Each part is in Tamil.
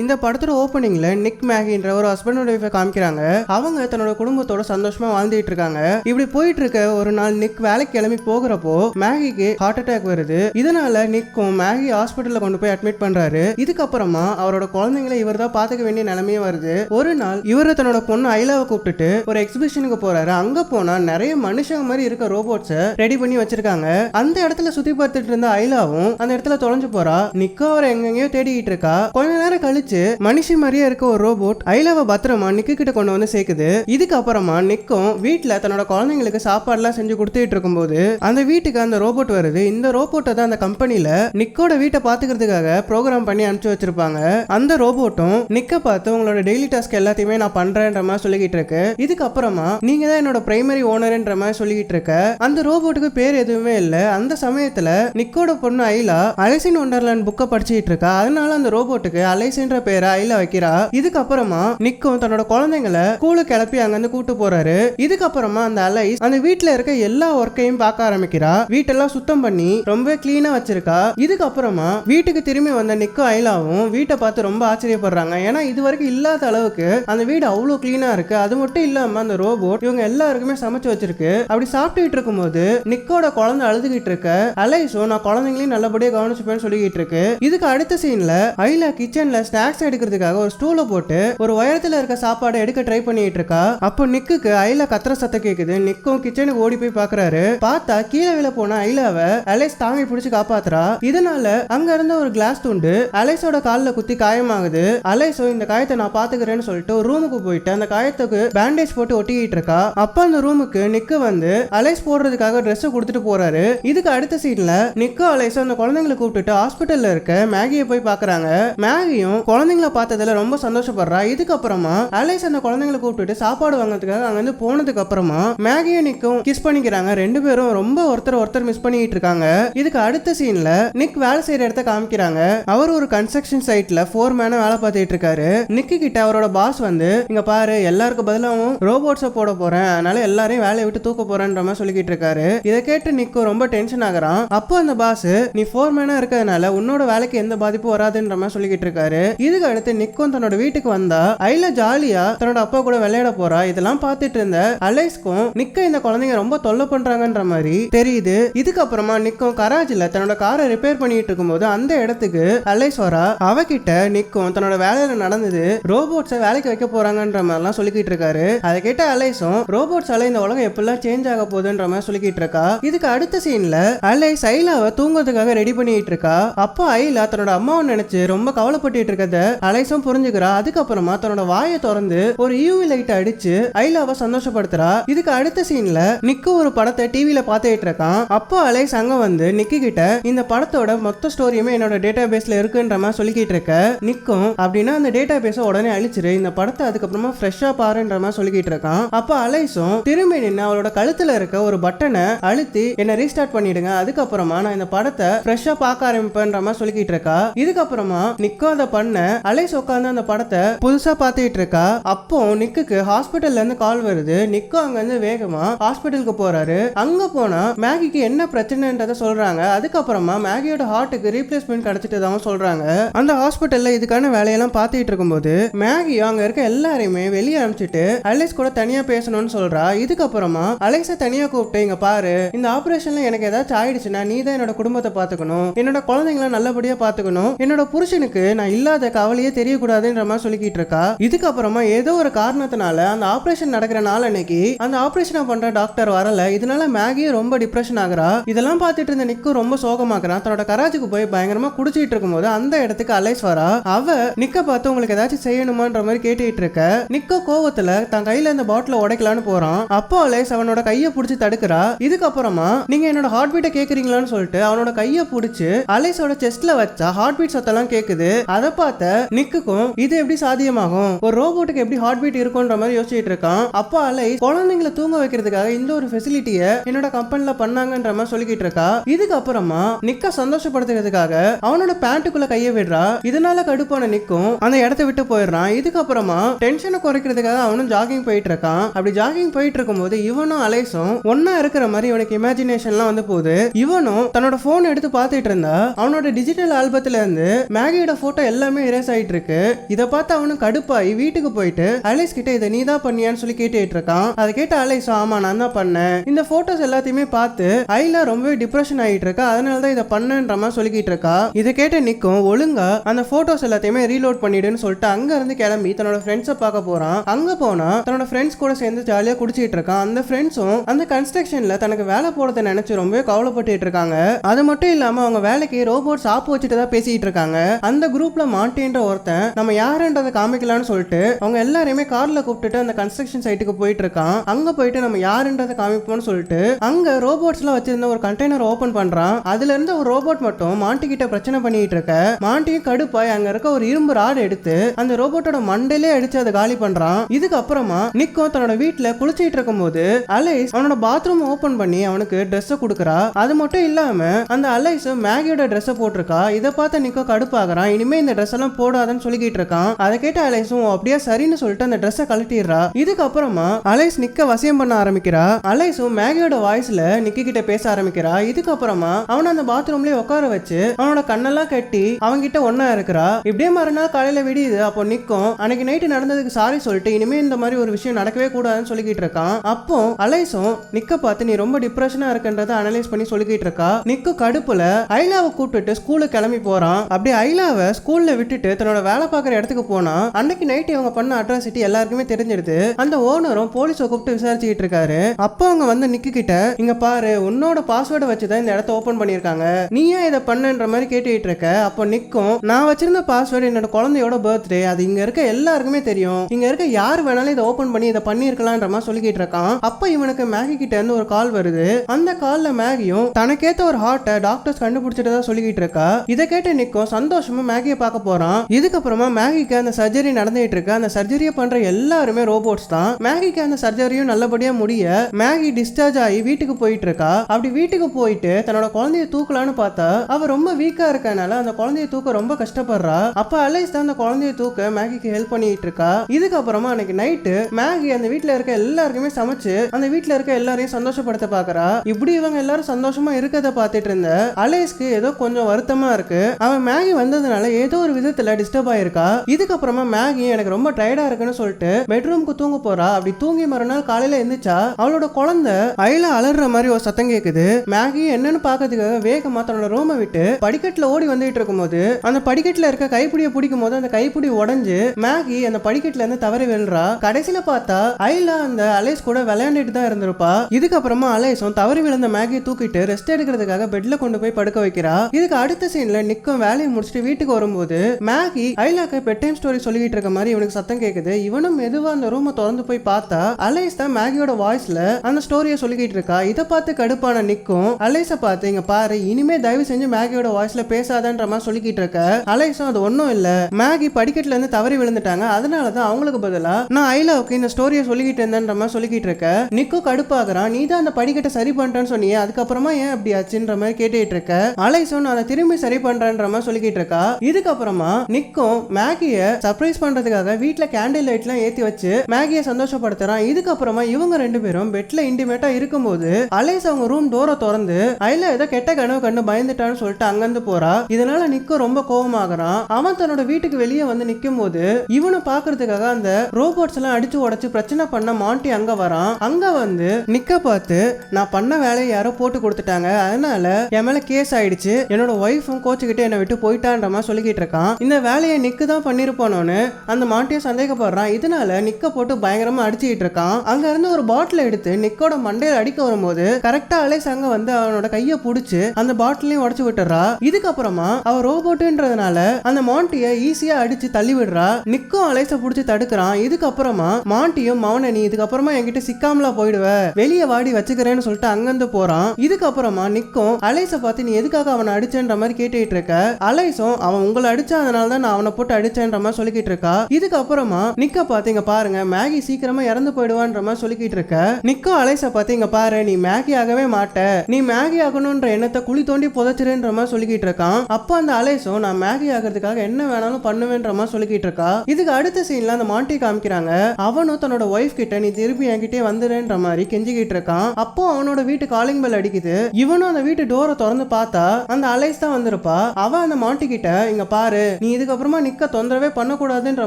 இந்த படத்தோட ஓப்பனிங்ல நிக் மேகின்ற ஒரு ஹஸ்பண்ட் ஒய்ஃபை காமிக்கிறாங்க. அவங்க தன்னோட குடும்பத்தோட சந்தோஷமா வாழ்ந்துட்டு இருக்காங்க. இப்படி போயிட்டு இருக்க ஒரு நாள் நிக் வேலைக்கு கிளம்பி போகிறப்போ மேகிக்கு ஹார்ட் அட்டாக் வருது. இதனால நிக்கும் மேகி ஹாஸ்பிட்டல்ல கொண்டு போய் அட்மிட் பண்றாரு. இதுக்கப்புறமா அவரோட குழந்தைங்களை இவர் தான் பாத்துக்க வேண்டிய நிலைமையே வருது. ஒரு நாள் இவர் தன்னோட பொண்ணு ஐலாவை கூப்பிட்டுட்டு ஒரு எக்ஸிபிஷனுக்கு போறாரு. அங்க போனா நிறைய மனுஷங்க மாதிரி இருக்க ரோபோட்ஸை ரெடி பண்ணி வச்சிருக்காங்க. அந்த இடத்துல சுத்தி பார்த்துட்டு இருந்த ஐலாவும் அந்த இடத்துல தொலைஞ்சு போறா. நிக்கோ அவரை எங்கெங்கயோ தேடிக்கிட்டு இருக்கா. கொஞ்ச நேரம் கழிச்சு மனுஷி மாதிரியே இருக்க ஒரு ரோபோட் ஐலாவை பத்திரமா நிக்கு கிட்ட கொண்டு வந்து சேர்க்குது. இதுக்கப்புறமா நிக்கும் வீட்டுல தன்னோட குழந்தைங்களுக்கு சாப்பாடுலாம் செஞ்சு கொடுத்துட்டு இருக்கும்போது அந்த வீட்டுக்கு அந்த ரோபோட் வருது. இந்த ரோபோட்டை தான் அந்த கம்பெனில நிக்கோட வீட்டை பாத்துக்கிறதுக்காக ப்ரோக்ராம் பண்ணி அனுப்பிச்சு வச்சிருப்பாங்க. அந்த ரோபோட்டும் நிக்க பார்த்து உங்களோட டெய்லி டாஸ்க் எல்லாத்தையுமே நான் பண்றேன்ற மாதிரி சொல்லிக்கிட்டு இருக்கு. இதுக்கப்புறமா நீங்க தான் என்னோட பிரைமரி ஓனர்ன்ற மாதிரி சொல்லிக்கிட்டு இருக்க. அந்த ரோபோட்டுக்கு பேர் எதுவுமே இல்ல. அந்த சமயத்துல நிக்கோட பொண்ணு ஐலா அலைசின் ஒண்டர்லேண்ட் புக்கை படிச்சுட்டு இருக்கா. அதனால அந்த ரோபோட்டுக்கு அலைசின்ற பேரை ஐலா வைக்கிறா. இதுக்கப்புறமா நிக்கும் தன்னோட குழந்தைங்களை ஸ்கூலு கிளப்பி அங்கிருந்து கூட்டு போறாரு. இதுக்கப்புறமா அந்த அலைஸ் அந்த வீட்டுல இருக்க எல்லா ஒர்க்கையும் பார்க்க ஆரம்பிக்கிறா. வீட்டெல்லாம் சுத்தம் பண்ணி ரொம்ப கிளீனா வச்சிருக்கா. இதுக்கப்புறமா வீட்டுக்கு திரும்பி வந்த நிக்கும் ஐலாவும் வீட்டை பார்த்து ரொம்ப ஆச்சரியப்படுறாங்க. ஏன்னா இது வரைக்கும் இல்லாத அளவுக்கு அந்த வீடு அவ்வளோ கிளீனா இருக்கு. அது மட்டும் இல்லாம அந்த ரோபோட் இவங்க எல்லாருக்குமே சமைச்சு வச்சிருக்கு. அப்படி சாப்பிட்டுட்டு இருக்கும்போது நிக்கோட குழந்தை அழுதுகிட்டு இருக்க அலைஸும் நான் குழந்தைங்களையும் நல்லபடியா கவனிச்சுப்பேன்னு சொல்லிக்கிட்டு இருக்கு. இதுக்கு அடுத்த சீன்ல ஐலா கிச்சன்ல ஸ்நாக்ஸ் எடுக்கிறதுக்காக ஒரு ஸ்டூலை போட்டு ஒரு உயரத்துல இருக்க சாப்பாடை எடுக்க ட்ரை பண்ணிட்டு இருக்கா. அப்போ நிக்குக்கு ஐல கத்துற சத்தம் கேக்குது. நிக்கும் கிச்சனுக்கு ஓடி போய் பாக்குறாரு. பார்த்தா கீழே விழ போன ஐலாவ அலைஸ் தாங்கி பிடிச்சு காப்பாத்துறா. இதனால அங்க இருந்த ஒரு கிளாஸ் துண்டு அலைஸோட காலில் குத்தி காயமாகுது. அலைஸோ இந்த காயத்தை நான் பாத்துக்கிறேன்னு சொல்லிட்டு ஒரு ரூமுக்கு போயிட்டு அந்த காயத்துக்கு பேண்டேஜ் போட்டு ஒட்டிக்கிட்டு இருக்கா. அப்ப அந்த ரூமுக்கு நிக்கு வந்து அலைஸ் போடுறதுக்காக ட்ரெஸ் கொடுத்துட்டு போறாரு. இதுக்கு அடுத்த சீன்ல நிக்கு அலைஸோ அந்த குழந்தைங்களை கூப்பிட்டுட்டு ஹாஸ்பிட்டல்ல இருக்க மேகியை போய் பாக்குறாங்க. மேகியும் குழந்தைங்களை பார்த்ததுல ரொம்ப சந்தோஷப்படுறா. இதுக்கப்புறமா அலைஸ் அந்த குழந்தைங்களை கூப்பிட்டுட்டு சாப்பாடு வாங்குறதுக்காக அங்க வந்து போனதுக்கு அப்புறமா மேகியும் நிக்கும் கிஸ் பண்ணிக்கிறாங்க. ரெண்டு பேரும் ரொம்ப ஒருத்தர் ஒருத்தர் மிஸ் பண்ணிட்டு இருக்காங்க. இதுக்கு அடுத்த சீன்ல நிக் வேலை செய்யற இடத்த காமிக்கிறாங்க. அவர் ஒரு கன்ஸ்ட்ரக்ஷன் சைட்ல ஃபோர் மேன வேலை பார்த்துட்டு இருக்காரு. நிக்கு கிட்ட அவரோட பாஸ் வந்து இங்க பாரு எல்லாருக்கும் பதிலாகவும் ரோபோட்ஸை போட போறேன். அதனால எல்லாரையும் வேலையை விட்டு தூக்க போறேன்ற மாதிரி சொல்லிக்கிட்டு இருக்காரு. இதை கேட்டு நிக்கு ரொம்ப டென்ஷன் ஆகுறான். அப்போ அந்த பாஸ் நீ ஃபோர் மேனா இருக்கிறதுனால உன்னோட வேலைக்கு எந்த பாதிப்பும் வராதுன்ற மாதிரி சொல்லிக்கிட்டு இருக்காரு. இதுக்கு அடுத்து நிக்கும் தன்னோட வீட்டுக்கு வந்தா ஐல ஜாலியா தன்னோட அப்பா கூட விளையாட போறா. இதெல்லாம் பார்த்துட்டு இருந்த அலைஸ்க்கும் நிக்க இந்த குழந்தைங்க ரொம்ப தொல்லை பண்றாங்கன்ற மாதிரி தெரியுது. இதுக்கப்புறமா நிக்கும் கராஜில தன்னோட காரை ரிப்பேர் பண்ணிட்டு இருக்கும்போது அந்த இடத்துக்கு அலைஸ் வரா. அவகிட்ட நிக்கும் தன்னோட வேலையில நடந்தது ரோபோட்ஸை வேலைக்கு வைக்க போறாங்கன்ற மாதிரிலாம் சொல்லிக்கிட்டு இருக்காரு. அதை கேட்ட அலைஸும் ரோபோட்ஸால இந்த உலகம் எப்படிலாம் சேஞ்ச் ஆக போகுதுன்ற மாதிரி சொல்லிக்கிட்டு இருக்கா. இதுக்கு அடுத்த சீன்ல அலைஸ் ஐலாவை தூங்குறதுக்காக ரெடி பண்ணிட்டு இருக்கா. அப்போ ஐலா தன்னோட அம்மாவை நினைச்சு ரொம்ப கவலைப்பட்டு இருக்கத அலைஸும் புரிஞ்சுக்கிறா. அதுக்கப்புறமா தன்னோட வாயை திறந்து ஒரு யூவி லைட் அடிச்சு ஐலாவை சந்தோஷப்படுத்துறா. இதுக்கு அடுத்த சீன்ல நிக்கு ஒரு படத்தை டிவியில பாத்துட்டு இருக்கான். அப்போ அலைஸ் அங்க வந்து நிக்கு கிட்ட இந்த படத்தோட மொத்த ஸ்டோரியுமே என்னோட டேட்டா பேஸ்ல இருக்குன்ற மாதிரி சொல்லிக்கிட்டு இருக்க. நிக்கும் அப்படின்னா அந்த டேட்டா பேஸ உடனே அழிச்சிரு. இந்த படத்தை அதுக்கப்புறமா ஃப்ரெஷ்ஷா பாருன்ற மாதிரி சொல்லிக்கிட்டு இருக்கான். அப்போ அலைஸும் திரும்பி நின்று அவளோட கழுத்துல இருக்க ஒரு பட்டனை அழுத்தி என்ன ரீஸ்டார்ட் பண்ணிடுங்க. அதுக்கப்புறமா நான் இந்த படத்தை ஃப்ரெஷ்ஷா பார்க்க ஆரம்பிப்பேன்ற மாதிரி சொல்லிக்கிட்டு இருக்கா. இதுக்கப்புறமா நிக்கும் அதை பண்ண அலைஸ் உட்காந்து அந்த படத்தை புதுசா பார்த்துட்டு இருக்கா. அப்போ நிக்குக்கு ஹாஸ்பிட்டல்ல இருந்து கால் வருது. நிக்கு அங்க இருந்து வேகமா ஹாஸ்பிட்டலுக்கு போறாரு. அங்க போனா மேகிக்கு என்ன பிரச்சனைன்றத சொல்றாங்க. அதுக்கப்புறமா மேகியோட ஹார்ட்டுக்கு ரீப்ளேஸ்மெண்ட் கிடைச்சிட்டதாகவும் சொல்றாங்க. அந்த ஹாஸ்பிட்டல்ல இதுக்கான வேலையெல்லாம் பார்த்துட்டு இருக்கும்போது மேகி அங்க இருக்க எல்லாரையுமே வெளியே அனுப்பிச்சிட்டு அலைஸ் கூட தனியா பேசணும்னு சொல்றா. இதுக்கப்புறமா அலைஸை தனியா கூப்பிட்டு இங்க பாரு இந்த ஆபரேஷன்ல எனக்கு ஏதாச்சும் ஆயிடுச்சுன்னா நீ தான் என்னோட குடும்பத்தை பாத்துக்கணும் என்னோட குழந்தைங்கள நல்லபடியா பாத்துக்கணும் என்னோட புருஷனுக்கு நான் இல்லாத கவலையே தெரியக்கூடாதுன்ற மாதிரி சொல்லிக்கிட்டு இருக்கா இதுக்கப்புறமா ஏதோ ஒரு காரணத்தினால அந்த ஆபரேஷன் நடக்கிற நாள் அன்னைக்கு அந்த ஆபரேஷனை பண்ற டாக்டர் வரல. இதனால மேகியும் ரொம்ப டிப்ரெஷன் ஆகுறா. இதெல்லாம் பார்த்துட்டு இருந்த நிக்கும் ரொம்ப சோகமாக்குறான் தன்னோட கராஜுக்கு போய் பயங்கரமா குடிச்சிட்டு இருக்கும்போது அந்த இடத்துக்கு அலைஸ் வரா. அவ நிக்க பார்த்து உங்களுக்கு ஏதாச்சும் செய்யணுமான்ற மாதிரி கேட்டுட்டு இருக்க நிக்க கோவத்துல தன் கையில இந்த பாட்டில உடைக்கலான்னு போறான். அப்போ அலைஸ் அவனோட கையை பிடிச்சி தடுக்கிறா. இதுக்கப்புறமா நீங்க என்னோட ஹார்ட் பீட்டை கேக்குறீங்களான்னு சொல்லிட்டு அவனோட கையை பிடிச்சி அலைஸோட செஸ்ட்ல வச்சா ஹார்ட் பீட் சத்தம்லாம் கேக்குது. அதை பார்த்து நிக்குக்கும். இது எப்படி சாத்தியமாகும்? ஒரு ரோபோட்டுக்கு எப்படி ஹார்ட் பீட் இருக்கும்ன்ற மாதிரி யோசிச்சுட்டு இருக்கான். அப்பா அலை குழந்தைங்களை தூங்க வைக்கிறதுக்காக இந்த ஒரு ஃபெசிலிட்டியை என்னோட கம்பெனில பண்ணாங்கன்ற மாதிரி சொல்லிக்கிட்டு இருக்கா. இதுக்கப்புறமா நிக்க சந்தோஷப்படுத்துறதுக்காக அவனோட பேண்ட்டுக்குள்ள கையை விடுறா. இதனால கடுப்பான நிக்கும். அந்த இடத்த விட்டு போயிடுறான். இதுக்கப்புறமா டென்ஷனை குறைக்கிறதுக்காக அவனும் ஜாகிங் போயிட்டு இருக்கான். அப்படி ஜாகிங் போயிட்டு இருக்கும்போது இவனும் அலைஸும் ஒன்னா இருக்கிற மாதிரி இவனுக்கு இமேஜினேஷன்லாம் வந்து போகுது. இவனும் தன்னோட போன் எடுத்து பார்த்துட்டு இருந்தா அவனோட டிஜிட்டல் ஆல்பத்துல இருந்து மேகியோட போட்டோ எல்லாமே இரேஸ் ஆயிட்டு இருக்கு இதை பார்த்து அவனும் கடுப்பாயி வீட்டுக்கு போயிட்டு அலைஸ் கிட்ட இதை நீ தான் பண்ணியான்னு சொல்லி கேட்டுட்டு இருக்கான். அதை கேட்ட அலைஸ் ஆமா நான் தான் பண்ணேன். இந்த போட்டோஸ் எல்லாத்தையுமே பார்த்து ஐலா ரொம்பவே டிப்ரெஷன் ஆயிட்டு இருக்கா அதனால தான் இதை பண்ணன்ற மாதிரி சொல்லிக்கிட்டு இருக்கா. இதை கேட்ட நிக்கும் ஒழுங்கா அந்த போட்டோஸ் எல்லாத்தையுமே ரீலோட் பண்ணிடுன்னு சொல்லிட்டு அங்க இருந்து கிளம்பி தன்னோட ஃப்ரெண்ட்ஸை பார்க்க போறான். அங்க போனா தன்னோட ஃப்ரெண்ட்ஸ் கூட சேர்ந்து ஜாலியா குடிச்சிட்டு இருக்கான். அந்த ஃப்ரெண்ட்ஸும் அந்த கன்ஸ்ட்ரக்ஷன்ல தனக்கு வேலை போறதை நினைச்சு ரொம்பவே கவலைப்பட்டுட்டு இருக்காங்க. அது மட்டும் இல்லாம அவங்க வேலைக்கு ரோபோட்ஸ் சாப்பு வச்சுட்டு தான் பேசிட்டு இருக்காங்க. அந்த குரூப்ல மாட்டேன்ற ஒருத்தன் நம்ம யாருன்றதை காமிக்கலாம்னு சொல்லிட்டு அவங்க எல்லாரையுமே கார்ல கூப்பிட்டுட்டு அந்த கன்ஸ்ட்ரக்ஷன் சைட்டுக்கு போயிட்டு இருக்கான். அங்க போயிட்டு நம்ம யாருன்றதை காமிப்போம்னு சொல்லிட்டு அங்க ரோபோட்ஸ் எல்லாம் வச்சிருந்த ஒரு கண்டெய்னர் ஓபன் பண்றான். அதுல இருந்து ஒரு ரோபோட் மட்டும் மாண்டி கிட்ட பிரச்சனை பண்ணிட்டு இருக்க. மாண்டியும் கடுப்பாய் அங்க இருக்க ஒரு இரும்பு ராடு எடுத்து அந்த ரோபோட்டோட மண்டையிலே அடிச்சு அதை காலி பண்றான். இதுக்கு அப்புறமா நிக்கோ தன்னோட வீட்டுல குளிச்சிட்டு இருக்கும்போது அலைஸ் அவனோட பாத்ரூம் ஓபன் பண்ணி அவனுக்கு ட்ரெஸ் கொடுக்குறா. அது மட்டும் இல்லாம அந்த அலைஸ் மேகியோட ட்ரெஸ் போட்டிருக்கா. இதை பார்த்து நிக்கோ கடுப்பாகிறான். இனிமே இந்த ட்ரெஸ் அதெல்லாம் போடாதன்னு சொல்லிக்கிட்டு இருக்கான். அதை கேட்ட அலைஸும் அப்படியே? சரின்னு சொல்லிட்டு அந்த ட்ரெஸ்ஸை கழட்டிடுறா. இதுக்கப்புறமா அலைஸ் நிக்க வசியம் பண்ண ஆரம்பிக்கிறா. அலைஸும் மேகியோட வாய்ஸ்ல நிக்கி கிட்ட பேச ஆரம்பிக்கிறா. இதுக்கப்புறமா அவனை அந்த பாத்ரூம்லயே உட்கார வச்சு அவனோட கண்ணெல்லாம் கட்டி அவன்கிட்ட ஒன்னா இருக்கிறா. இப்படியே மறுநாள் காலையில விடியுது. அப்போ நிக்கும். அன்னைக்கு நைட்டு நடந்ததுக்கு சாரி சொல்லிட்டு இனிமே இந்த மாதிரி ஒரு விஷயம் நடக்கவே கூடாதுன்னு சொல்லிக்கிட்டு இருக்கான். அப்போ அலைஸும் நிக்க பார்த்து நீ ரொம்ப டிப்ரெஷனா இருக்குன்றத அனலைஸ் பண்ணி சொல்லிக்கிட்டு இருக்கா. நிக்கு கடுப்புல ஐலாவை கூப்பிட்டுட்டு ஸ்கூலுக்கு கிளம்பி போறான். அப்படியே ஐலாவை ஸ்கூல்ல விட்டு விட்டுட்டு தன்னோட வேலை பார்க்குற இடத்துக்கு போனா அன்னைக்கு நைட் இவங்க பண்ண அட்ராசிட்டி எல்லாருக்குமே தெரிஞ்சிடுது. அந்த ஓனரும் போலீஸை கூப்பிட்டு விசாரிச்சுக்கிட்டு இருக்காரு. அப்போ அவங்க வந்து நிக்கு கிட்ட இங்க பாரு உன்னோட பாஸ்வேர்டை வச்சு தான் இந்த இடத்த ஓபன் பண்ணிருக்காங்க நீ ஏன் இதை பண்ணுன்ற மாதிரி கேட்டுக்கிட்டு இருக்க. அப்போ நிக்கும் நான் வச்சிருந்த பாஸ்வேர்டு என்னோட குழந்தையோட பர்த்டே அது இங்க இருக்க எல்லாருக்குமே தெரியும். இங்க இருக்க யார் வேணாலும் இதை ஓபன் பண்ணி இதை பண்ணிருக்கலாம்ன்ற மாதிரி சொல்லிக்கிட்டு இருக்கான். அப்போ இவனுக்கு மேகி கிட்ட இருந்து ஒரு கால் வருது. அந்த கால்ல மேகியும் தனக்கேத்த ஒரு ஹார்ட்டை டாக்டர்ஸ் கண்டுபிடிச்சிட்டு தான் சொல்லிக்கிட்டு இருக்கா. இதை கேட்டு நிக்கும் சந்தோஷமா மேகியை பார்க்க போறான் இதுக்கப்புறமா மேகிக்கு அந்த சர்ஜரி நடந்துட்டு இருக்கு. அந்த சர்ஜரியை பண்ற எல்லாருமே ரோபோட்ஸ் தான். மேகிக்கு அந்த சர்ஜரியும் நல்லபடியா முடிய மேகி டிஸ்சார்ஜ் ஆகி வீட்டுக்கு போயிட்டு இருக்கா. அப்படி வீட்டுக்கு போயிட்டு தன்னோட குழந்தைய தூக்கலான்னு பார்த்தா அவ ரொம்ப வீக்கா இருக்கனால அந்த குழந்தைய தூக்க ரொம்ப கஷ்டப்படுறா. அப்ப அலைஸ் தான் அந்த குழந்தைய தூக்க மேகிக்கு ஹெல்ப் பண்ணிட்டு இருக்கா. இதுக்கப்புறமா அன்னைக்கு நைட்டு மேகி அந்த வீட்ல இருக்க எல்லாருக்குமே சமைச்சு அந்த வீட்ல இருக்க எல்லாரையும் சந்தோஷப்படுத்த பாக்குறா. இப்படி இவங்க எல்லாரும் சந்தோஷமா இருக்கத பார்த்துட்டு இருந்த அலைஸ்க்கு ஏதோ கொஞ்சம் வருத்தமா இருக்கு. அவன் மேகி வந்ததுனால ஏதோ ஒரு விதத்துல டிஸ்டர்ப் ஆயிருக்கா? இதுக்கப்புறமா மேகி எனக்கு ரொம்ப டயர்டா இருக்குன்னு சொல்லிட்டு பெட்ரூம்க்கு தூங்க போறா. அப்படி தூங்கி மறுநாள் காலையில எந்திரிச்சா அவளோட குழந்தை அயில அலற மாதிரி ஒரு சத்தம் கேக்குது. மேகி என்னன்னு பாக்கிறதுக்காக வேகமா தன்னோட ரூமை விட்டு படிக்கட்டுல ஓடி வந்துட்டு இருக்கும்போது அந்த படிக்கட்டுல இருக்க கைப்பிடியை பிடிக்கும் போது அந்த கைப்பிடி உடஞ்சு மேகி அந்த படிக்கட்டுல இருந்து தவறி விழுறா. கடைசியில பார்த்தா அயிலா அந்த அலைஸ் கூட விளையாண்டுட்டு தான் இருந்திருப்பா. இதுக்கப்புறமா அலைஸும் தவறி விழுந்த மேகியை தூக்கிட்டு ரெஸ்ட் எடுக்கிறதுக்காக பெட்ல கொண்டு போய் படுக்க வைக்கிறா. இதுக்கு அடுத்த சீன்ல நிக்கும் வேலையை முடிச்சுட்டு வீட்டுக்கு வரும்போது மேகி ஐலாக்கு பெட் டைம் ஸ்டோரி சொல்லிக்கிட்டு இருக்க மாதிரி இவனுக்கு சத்தம் கேக்குது. இவனும் மெதுவா அந்த ரூமை திறந்து போய் பார்த்தா அலைஸ் தான் மேகியோட வாய்ஸ்ல அந்த ஸ்டோரியை சொல்லிக்கிட்டு இருக்கா. இதை பார்த்து கடுப்பான நிக்கும். அலைஸ பார்த்து இங்க பாரு இனிமே தயவு செஞ்சு மேகியோட வாய்ஸ்ல பேசாதன்ற மாதிரி சொல்லிக்கிட்டு இருக்க. அலைஸும் அது ஒன்றும் இல்ல. மேகி படிக்கட்டுல இருந்து தவறி விழுந்துட்டாங்க. அதனால தான் அவங்களுக்கு பதிலா நான் ஐலாவுக்கு இந்த ஸ்டோரியை சொல்லிக்கிட்டு இருந்தேன்ற மாதிரி சொல்லிக்கிட்டு இருக்க. நிக்கு கடுப்பாகிறான். நீ தான் அந்த படிக்கட்டை சரி பண்றேன்னு சொன்னியே. அதுக்கப்புறமா ஏன் அப்படி ஆச்சுன்ற மாதிரி கேட்டுட்டு இருக்க. அலைஸும் நான் அதை திரும்பி சரி பண்றேன்ற மாதிரி சொல்லிக்கிட்டு இருக்கா. இதுக்கப்புறமா நிக்கும் மேகிய சர்ப்ரைஸ் பண்றதுக்காக வீட்டில் கேண்டில் லைட்லாம் ஏத்தி வச்சு மேகியை சந்தோஷப்படுத்துறான். இதுக்கப்புறமா இவங்க ரெண்டு பேரும் பெட்ல இன்டிமேட்டா இருக்கும்போது அலைஸ் அவங்க ரூம் டோரை திறந்து ஐல ஏதோ கெட்ட கனவு கண்டு பயந்துட்டான்னு சொல்லிட்டு அங்கிருந்து போறா. இதனால நிக்கும் ரொம்ப கோபமாகறான் அவன் தன்னோட வீட்டுக்கு வெளியே வந்து நிக்கும் போது இவனை பாக்குறதுக்காக அந்த ரோபோட்ஸ் எல்லாம் அடிச்சு உடச்சு பிரச்சனை பண்ண மாண்டி அங்க வரான். அங்க வந்து நிக்க பார்த்து நான் பண்ண வேலையை யாரோ போட்டு கொடுத்துட்டாங்க. அதனால என் மேல கேஸ் ஆயிடுச்சு. என்னோட ஒய்ஃபும் கோச்சுக்கிட்டு என்னை விட்டு போயிட்டான்ற மாதிரி சொல்லிக்கிட்டு இருக்கான். இந்த வேலையை நிக்கு தான் பண்ணிருப்பானோன்னு அந்த மாட்டியை சந்தேகப்படுறான். இதனால நிக்க போட்டு பயங்கரமா அடிச்சுக்கிட்டு இருக்கான். அங்க இருந்து ஒரு பாட்டில் எடுத்து நிக்கோட மண்டையில அடிக்க வரும்போது கரெக்டா அலைஸ் அங்க வந்து அவனோட கைய புடிச்சு அந்த பாட்டிலையும் உடச்சு விட்டுறா இதுக்கப்புறமா அவ ரோபோட்டுன்றதுனால அந்த மாண்டிய ஈஸியா அடிச்சு தள்ளி விடுறா. நிக்கும் அலைஸ புடிச்சு தடுக்கிறான். இதுக்கப்புறமா மாண்டியும் மவன நீ இதுக்கப்புறமா என்கிட்ட சிக்காமலா போயிடுவ. வெளியே வாடி வச்சுக்கிறேன்னு சொல்லிட்டு அங்கிருந்து போறான். இதுக்கப்புறமா நிக்கும் அலைஸ பார்த்து நீ எதுக்காக அவனை அடிச்சேன்ற மாதிரி கேட்டுட்டு இருக்க? அலைஸும் அவன் உங்களை அதனால தான் நான் அவனை போட்டு அடிச்சேன்ற மாதிரி சொல்லிக்கிட்டு இருக்கா. இதுக்கப்புறமா நிக்க பார்த்து இங்க பாருங்க மேகி சீக்கிரமா இறந்து போயிடுவான்ற மாதிரி சொல்லிக்கிட்டு இருக்க. நிக்க அலைச பார்த்து இங்க பாரு நீ மேகி ஆகவே மாட்ட. நீ மேகி ஆகணும்ன்ற எண்ணத்தை குழி தோண்டி புதைச்சிருன்ற மாதிரி சொல்லிக்கிட்டு இருக்கான். அப்போ அந்த அலைஸும் நான் மேகி ஆகிறதுக்காக என்ன வேணாலும் பண்ணுவேன்ற மாதிரி சொல்லிக்கிட்டு இருக்கா. இதுக்கு அடுத்த சீன்ல அந்த மாண்டி காமிக்கிறாங்க. அவனும் தன்னோட ஒய்ஃப் கிட்ட நீ திருப்பி என்கிட்டே வந்துடுன்ற மாதிரி கெஞ்சிக்கிட்டு இருக்கான். அப்போ அவனோட வீட்டு காலிங் பெல் அடிக்குது. இவனும் அந்த வீட்டு டோரை திறந்து பார்த்தா அந்த அலைஸ் தான் வந்திருப்பா. அவ அந்த மாண்டி கிட்ட இங்க பாரு நீ இதுக்கப்புறமா நிக்க தொந்தரவே பண்ணக்கூடாதுன்ற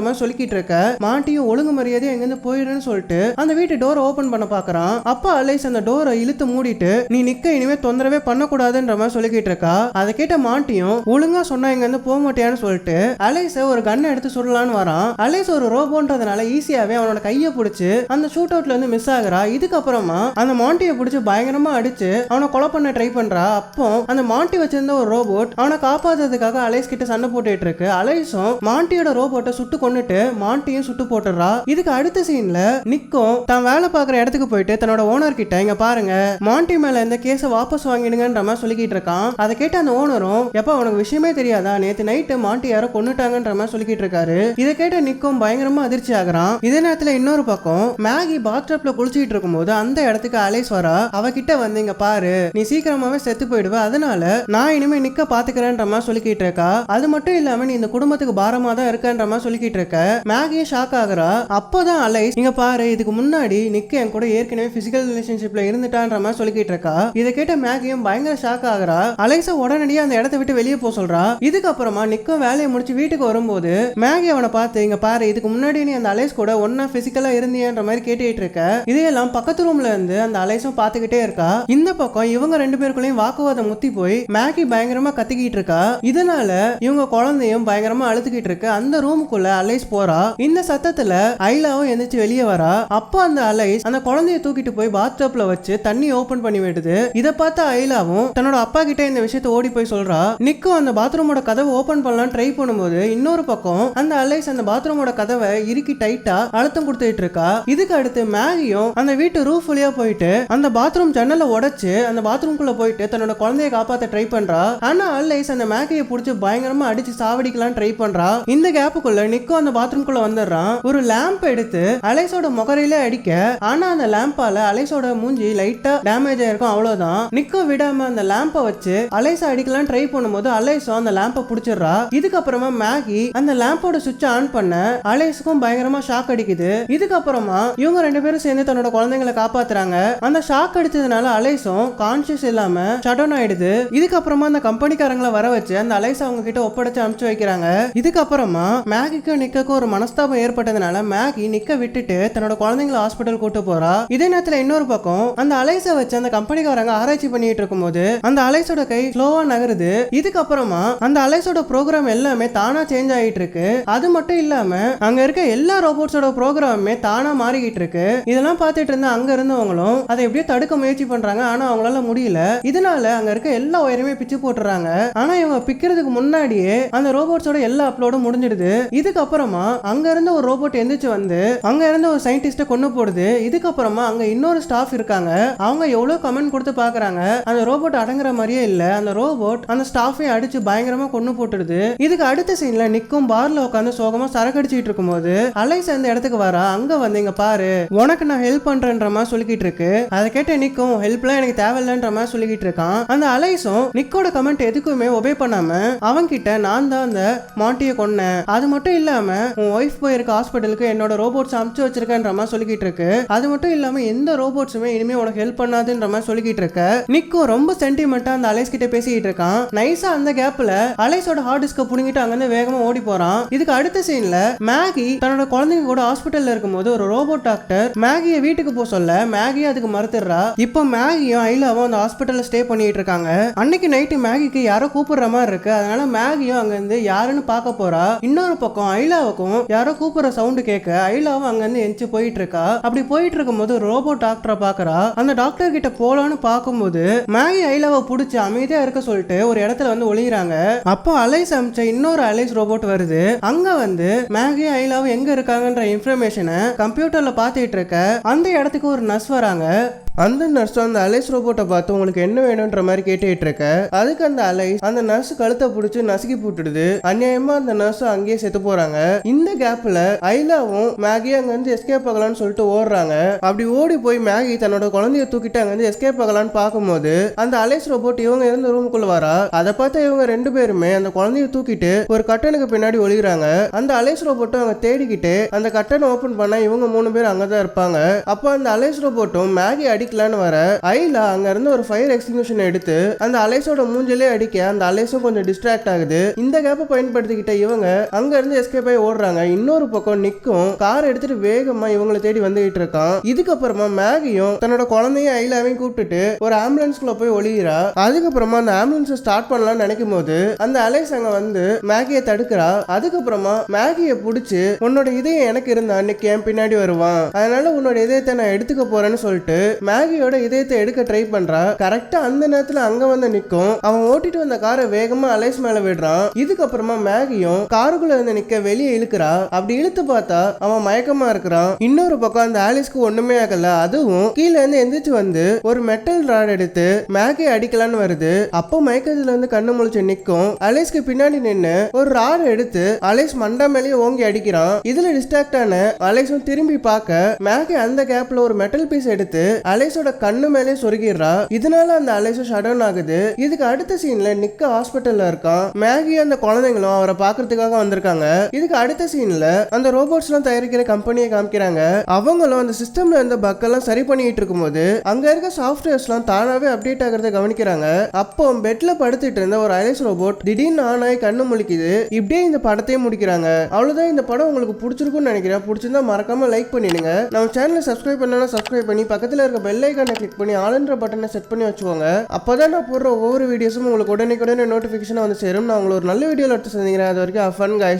மாதிரி சொல்லிக்கிட்டு இருக்க. மாட்டியும் ஒழுங்கு மரியாதை எங்கிருந்து போயிடுன்னு சொல்லிட்டு அந்த வீட்டு டோரை ஓபன் பண்ண பாக்குறான். அப்பா அலைஸ் அந்த டோரை இழுத்து மூடிட்டு நீ நிக்க இனிமே தொந்தரவே பண்ணக்கூடாதுன்ற மாதிரி சொல்லிக்கிட்டு இருக்கா? அதை கேட்ட மாட்டியும் ஒழுங்கா சொன்னா இங்க இருந்து போக மாட்டியான்னு சொல்லிட்டு அலைஸ ஒரு கண்ணை எடுத்து சுடலான்னு வரான். அலைஸ் ஒரு ரோபோன்றதுனால ஈஸியாவே அவனோட கையை பிடிச்சி அந்த ஷூட் அவுட்ல இருந்து மிஸ் ஆகுறா. இதுக்கப்புறமா அந்த மாண்டியை பிடிச்சி பயங்கரமா அடிச்சு அவனை கொலை பண்ண ட்ரை பண்றா. அப்போ அந்த மாண்டி வச்சிருந்த ஒரு ரோபோட் அவனை காப்பாத்துறதுக்காக அலைஸ் கிட்ட சண்டை போட்டுட்டு இருக்கு. அலைஸும் மாண்டியோட ரோபோட்டை சுட்டு கொன்னுட்டு மாண்டியும் சுட்டு போட்டுறா இதுக்கு அடுத்த சீன்ல நிக்கும் தான் வேலை பார்க்குற இடத்துக்கு போயிட்டு தன்னோட ஓனர் கிட்ட இங்க பாருங்க மாண்டி மேல இந்த கேஸை வாபஸ் வாங்கிடுங்கன்ற மாதிரி சொல்லிக்கிட்டு இருக்கான். அதை கேட்ட அந்த ஓனரும் எப்ப உனக்கு விஷயமே தெரியாதா? நேத்து நைட்டு மாண்டி யாரோ கொண்டுட்டாங்கன்ற மாதிரி சொல்லிக்கிட்டு இருக்காரு. இதை கேட்ட நிக்கும் பயங்கரமா அதிர்ச்சி ஆகுறான். இதே நேரத்துல இன்னொரு பக்கம் மேகி பாத்டப்ல குளிச்சுட்டு இருக்கும்போது அந்த இடத்துக்கு அலைஸ் வரா. அவகிட்ட வந்து இங்க பாரு நீ சீக்கிரமாவே செத்து போயிடுவ. அதனால நான் இனிமே நிக்க பாத்துக்கிறேன்ற மாதிரி சொல்லிக்கிட்டு இருக்கா. அது மட்டும் இல்லாம நீ இந்த குடும்பத்துக்கு பாரமா தான் இருக்கன்ற மாதிரி சொல்லிக்கிட்டு இருக்க. மேகியும் ஷாக் ஆகுறா. அப்போதான் அலைஸ் இங்க பாரு இதுக்கு முன்னாடி நிக்க என் கூட ஏற்கனவே பிசிக்கல் ரிலேஷன்ஷிப்ல இருந்துட்டான்ற மாதிரி சொல்லிக்கிட்டு இருக்கா. இதை கேட்ட மேகியும் பயங்கர ஷாக் ஆகுறா. அலைஸ உடனடியா அந்த இடத்த விட்டு வெளியே போக சொல்றா. இதுக்கப்புறமா நிக்கும் வேலையை முடிச்சு வீட்டுக்கு வரும்போது மேகி அவனை பார்த்து இங்க பாரு இதுக்கு முன்னாடி நீ அந்த அலைஸ் கூட ஒன்னா பிசிக்கலா இருந்தியன்ற மாதிரி கேட்டுட்டு இருக்க. இதையெல்லாம் பக்கத்து ரூம்ல இருந்து அந்த அலைஸும் பார்த்துக்கிட்டே இருக்கா. இந்த பக்கம் இவங்க ரெண்டு பேருக்குள்ளேயும் வாக்குவாதம் முத்தி போய் மேகி பயங்கரமா கத்திக்கிட்டு இருக்கா. இதனால இவங்க குழந்தைய குழந்தையும் பயங்கரமா அழுத்துக்கிட்டு இருக்கு. அந்த ரூமுக்குள்ள அலைஸ் போறா. இந்த சத்தத்துல ஐலாவும் எந்திரிச்சு வெளியே வரா. அப்போ அந்த அலைஸ் அந்த குழந்தைய தூக்கிட்டு போய் பாத்டப்ல வச்சு தண்ணி ஓபன் பண்ணி விடுது. இதை பார்த்த ஐலாவும் தன்னோட அப்பா கிட்ட இந்த விஷயத்த ஓடி போய் சொல்றா. நிக்கும் அந்த பாத்ரூமோட கதவை ஓபன் பண்ணலாம் ட்ரை பண்ணும்போது இன்னொரு பக்கம் அந்த அலைஸ் அந்த பாத்ரூமோட கதவை இறுக்கி டைட்டா அழுத்தம் கொடுத்துட்டு இருக்கா. இதுக்கு அடுத்து மேகியும் அந்த வீட்டு ரூஃப் வழியா போயிட்டு அந்த பாத்ரூம் ஜன்னலை உடைச்சு அந்த பாத்ரூம்குள்ள போயிட்டு தன்னோட குழந்தைய காப்பாத்த ட்ரை பண்றா. ஆனா அலைஸ் அந்த மேகியை புடிச்சு பயங்கரமா அடிச்சு சாவடிக்கலாம் ட்ரை பண்றா இந்த கேப்புக்குள்ள நிக்கோ அந்த பாத்ரூம்குள்ள வந்துடுறான். ஒரு லேம்ப் எடுத்து அலைஸோட முகரையில அடிக்க ஆனா அந்த லேம்பால அலைஸோட மூஞ்சி லைட்டா டேமேஜ் ஆயிருக்கும் அவ்வளவுதான். நிக்கோ விடாம அந்த லேம்பை வச்சு அலைஸ அடிக்கலாம் ட்ரை பண்ணும்போது அலைஸும் அந்த லேம்பை புடிச்சிடுறா. இதுக்கப்புறமா மேகி அந்த லேம்போட சுவிட்ச் ஆன் பண்ண அலைஸுக்கும் பயங்கரமா ஷாக் அடிக்குது. இதுக்கப்புறமா இவங்க ரெண்டு பேரும் சேர்ந்து தன்னோட குழந்தைங்களை காப்பாத்துறாங்க. அந்த ஷாக் அடிச்சதுனால அலைஸும் கான்சியஸ் இல்லாம ஷட் டவுன் ஆயிடுது. இதுக்கப்புறமா அந்த கம்பெனிக்காரங்களை வர வச்சு அந்த அலைஸ் அவங்க கிட்ட ஒப்படைச்சு அனுப்பிச்சு வைக்கிறாங்க. இதுக்கப்புறமா மேகிக்கும் நிக்கக்கும் ஒரு மனஸ்தாபம் ஏற்பட்டதுனால மேகி நிக்க விட்டுட்டு தன்னோட குழந்தைங்களை ஹாஸ்பிட்டல் கூட்டு போறா. இதே நேரத்துல இன்னொரு பக்கம் அந்த அலைஸை வச்சு அந்த கம்பெனிக்காரங்க ஆராய்ச்சி பண்ணிட்டு இருக்கும்போது அந்த அலைஸோட கை ஸ்லோவா நகருது. இதுக்கப்புறமா அந்த அலைஸோட ப்ரோக்ராம் எல்லாமே தானா சேஞ்ச் ஆகிட்டு இருக்கு. அது மட்டும் இல்லாம அங்க இருக்க எல்லா ரோபோட்ஸோட ப்ரோக்ராமுமே தானா மாறிக்கிட்டு இருக்கு. இதெல்லாம் பார்த்துட்டு இருந்த அங்க இருந்தவங்களும் அதை எப்படியோ தடுக்க முயற்சி பண்றாங்க. ஆனா அவங்களால முடியல. இதனால அங்க இருக்க எல்லா ஒயருமே பிச்சு போட்டுறாங்க. ஆனா இவங்க பிக்கிறதுக்கு முன்னாடியே அந்த ரோபோட்ஸோட எல்லா அப்லோடும் முடிஞ்சிடுது. இதுக்கப்புறமா அங்க இருந்த ஒரு ரோபோட் எந்திரிச்சு வந்து அங்க இருந்த ஒரு சயின்டிஸ்ட கொண்டு போடுது. இதுக்கப்புறமா அங்க இன்னொரு ஸ்டாஃப் இருக்காங்க. அவங்க எவ்வளவு கமெண்ட் கொடுத்து பாக்குறாங்க. அந்த ரோபோட் அடங்குற மாதிரியே இல்ல. அந்த ரோபோட் அந்த ஸ்டாஃபை அடிச்சு பயங்கரமா கொண்டு போட்டுடுது. இதுக்கு அடுத்த சீன்ல நிக்கும் பார்ல உட்காந்து சோகமா சரக்கடிச்சிட்டு இருக்கும்போது அலைஸ் அந்த இடத்துக்கு வரா? அங்க வந்து இங்க பாரு. உனக்கு நான் ஹெல்ப் பண்றேன்ற மாதிரி சொல்லிக்கிட்டு இருக்கு. அதை கேட்ட நிக்கும் ஹெல்ப்லாம் எனக்கு தேவையில்லைன்ற மாதிரி சொல்லிக்கிட்டு இருக்கான். அந்த அலைஸும் நிக்கோட கமெண்ட் எதுக்குமே ஒபே பண்ணாம அவன்கிட்ட நான் தான் இருந்த மாட்டியை கொன்னேன். அது மட்டும் இல்லாம உன் ஒய்ஃப் போயிருக்க ஹாஸ்பிட்டலுக்கு என்னோட ரோபோட்ஸ் அமுச்சு வச்சிருக்கன்ற மாதிரி சொல்லிக்கிட்டு இருக்கு. அது மட்டும் இல்லாம எந்த ரோபோட்ஸுமே இனிமே உனக்கு ஹெல்ப் பண்ணாதுன்ற மாதிரி சொல்லிக்கிட்டு இருக்க. நிக்கோ ரொம்ப சென்டிமெண்டா அந்த அலைஸ் கிட்ட பேசிக்கிட்டு இருக்கான். நைஸா அந்த கேப்ல அலைஸோட ஹார்ட் டிஸ்க புடுங்கிட்டு அங்கிருந்து வேகமா ஓடி போறான். இதுக்கு அடுத்த சீன்ல மேகி தன்னோட குழந்தைங்க கூட ஹாஸ்பிட்டல்ல இருக்கும்போது ஒரு ரோபோட் டாக்டர் மேகியை வீட்டுக்கு போக சொல்ல மேகி அதுக்கு மறுத்துடுறா. இப்போ மேகியும் ஐலாவும் அந்த ஹாஸ்பிட்டல்ல ஸ்டே பண்ணிட்டு இருக்காங்க. அன்னைக்கு நைட்டு மேகிக்கு யாரோ கூப்பிடுற மாதிரி இருக்கு. அதனால மேகியும் அங்கிருந்து இருந்து யாருன்னு பார்க்க போறா? இன்னொரு பக்கம் ஐலாவுக்கும் யாரோ கூப்பிடுற சவுண்டு கேட்க ஐலாவும் அங்க இருந்து எந்திச்சு போயிட்டு இருக்கா அப்படி போயிட்டு இருக்கும்போது போது ரோபோட் டாக்டரை பாக்குறா அந்த டாக்டர் கிட்ட போலான்னு பார்க்கும்போது மேகி ஐலாவை பிடிச்சி அமைதியா இருக்க சொல்லிட்டு ஒரு இடத்துல வந்து ஒளிகிறாங்க அப்போ அலைஸ் அமிச்ச இன்னொரு அலைஸ் ரோபோட் வருது. அங்க வந்து மேகி ஐலாவும் எங்க இருக்காங்கன்ற இன்ஃபர்மேஷனை கம்ப்யூட்டர்ல பார்த்துட்டு இருக்க அந்த இடத்துக்கு ஒரு நர்ஸ் வராங்க. அந்த நர்ஸ் அந்த அலைஸ் ரோபோட்டை பார்த்து உங்களுக்கு என்ன வேணும்ன்ற மாதிரி கேட்டுட்டு இருக்க. அதுக்கு அந்த அலைஸ் அந்த நர்ஸ் கழுத்தை பிடிச்சி நசுக்கி போட்டுடுது. அநியாயமா அந்த நர்ஸ் அங்கேயே செத்து போறாங்க. இந்த கேப்ல ஐலாவும் மேகி அங்க இருந்து எஸ்கேப் ஆகலாம்னு சொல்லிட்டு ஓடுறாங்க. அப்படி ஓடி போய் மேகி தன்னோட குழந்தைய தூக்கிட்டு அங்க இருந்து எஸ்கேப் ஆகலாம்னு பார்க்கும்போது அந்த அலைஸ் ரோபோட் இவங்க இருந்த ரூமுக்குள்ள வரா. அதை பார்த்து இவங்க ரெண்டு பேருமே அந்த குழந்தைய தூக்கிட்டு ஒரு கட்டனுக்கு பின்னாடி ஒளிகிறாங்க அந்த அலைஸ் ரோபோட்டும் அவங்க தேடிக்கிட்டு அந்த கட்டனை ஓபன் பண்ணா இவங்க மூணு பேர் அங்கதான் இருப்பாங்க. அப்போ அந்த அலைஸ் ரோபோட்டும் மேகி அடி அடிக்கலான்னு வர ஐலா அங்க இருந்து ஒரு ஃபயர் எக்ஸ்டிங்யூஷன் எடுத்து அந்த அலைஸோட மூஞ்சிலே அடிக்க அந்த அலைஸும் கொஞ்சம் டிஸ்ட்ராக்ட் ஆகுது. இந்த கேப்பை பயன்படுத்திக்கிட்ட இவங்க அங்க இருந்து எஸ்கேப் ஆகி ஓடுறாங்க. இன்னொரு பக்கம் நிக்கும் கார் எடுத்துட்டு வேகமா இவங்களை தேடி வந்துகிட்டு இருக்கான். இதுக்கப்புறமா மேகியும் தன்னோட குழந்தையும் ஐலாவையும் கூப்பிட்டுட்டு ஒரு ஆம்புலன்ஸ்குள்ள போய் ஒளியிறா. அதுக்கப்புறமா அந்த ஆம்புலன்ஸை ஸ்டார்ட் பண்ணலாம்னு நினைக்கும் போது அந்த அலைஸ் அங்க வந்து மேகியை தடுக்கிறா. அதுக்கப்புறமா மேகியை பிடிச்சி உன்னோட இதயம் எனக்கு இருந்தா அன்னைக்கு என் பின்னாடி வருவான். அதனால உன்னோட இதயத்தை நான் எடுத்துக்க போறேன்னு சொல்லிட்டு மேகியோட இதயத்தை எடுக்க ட்ரை பண்றா. கரெக்டா அந்த நேரத்துல அங்க வந்து நிக்கும். அவன் ஓட்டிட்டு வந்த காரை வேகமா அலைஸ் மேல விடுறான். இதுக்கப்புறமா மேகியும் காருக்குள்ள இருந்து நிக்க வெளியே இழுக்கிறா. அப்படி இழுத்து பார்த்தா அவன் மயக்கமா இருக்கிறான். இன்னொரு பக்கம் அந்த ஆலிஸ்க்கு ஒண்ணுமே ஆகல. அதுவும் கீழே இருந்து எந்திரிச்சு வந்து ஒரு மெட்டல் ராட் எடுத்து மேகி அடிக்கலான்னு வருது. அப்போ மயக்கத்துல இருந்து கண்ணு முழிச்சு நிக்கும். அலேஸ்க்கு பின்னாடி நின்னு ஒரு ராட் எடுத்து அலேஸ் மண்டா மேலேயே ஓங்கி அடிக்கிறான். இதுல டிஸ்ட்ராக்ட் ஆன அலேஸும் திரும்பி பார்க்க மேகி அந்த கேப்ல ஒரு மெட்டல் பீஸ் எடுத்து அலைஸோட கண்ணு மேலே சொருகிடுறா. இதனால அந்த அலேஸும் ஷட் டவுன் ஆகுது. இதுக்கு அடுத்த சீன்ல நிக்க ஹாஸ்பிட்டல்ல இருக்கான். மேகி அந்த குழந்தைங்களும் அவரை பாக்குறதுக்காக வந்திருக்காங்க. இதுக்கு அடுத்த சீன்ல அந்த ரோபோட்ஸ் எல்லாம் தயாரிக்கிற கம்பெனியை காமிக்கிறாங்க. அவங்களும் அந்த சிஸ்டம்ல இருந்த பக்கெல்லாம் சரி பண்ணிட்டு இருக்கும்போது அங்க இருக்க சாஃப்ட்வேர்ஸ்லாம் தானாவே அப்டேட் ஆகிறத கவனிக்கிறாங்க. அப்போ பெட்ல படுத்துட்டு இருந்த ஒரு அலைஸ் ரோபோட் திடீர்னு ஆனாய் ஆகி கண்ணு முழிக்குது. இப்படியே இந்த படத்தையும் முடிக்கிறாங்க. அவ்வளவுதான் இந்த படம் உங்களுக்கு பிடிச்சிருக்கும்னு நினைக்கிறேன். பிடிச்சிருந்தா மறக்காம லைக் பண்ணிடுங்க. நம்ம சேனலை சப்ஸ்கிரைப் பண்ணனா சப்ஸ்கிரைப் பண்ணி பக்கத்துல இருக்க பெல் பெல்லைக்கானை கிளிக் பண்ணி ஆளுன்ற பட்டனை செட் பண்ணி வச்சுக்கோங்க. அப்பதான் நான் போடுற ஒவ்வொரு வீடியோஸும் உங்களுக்கு உடனே உடனே நோட்டிஃபிகேஷன் வந்து சேரும். நான் உங்களை ஒரு நல்ல வீடியோவில் எடுத்து சந்திக்கிறேன். அது வரைக்கும் ஃபன் கை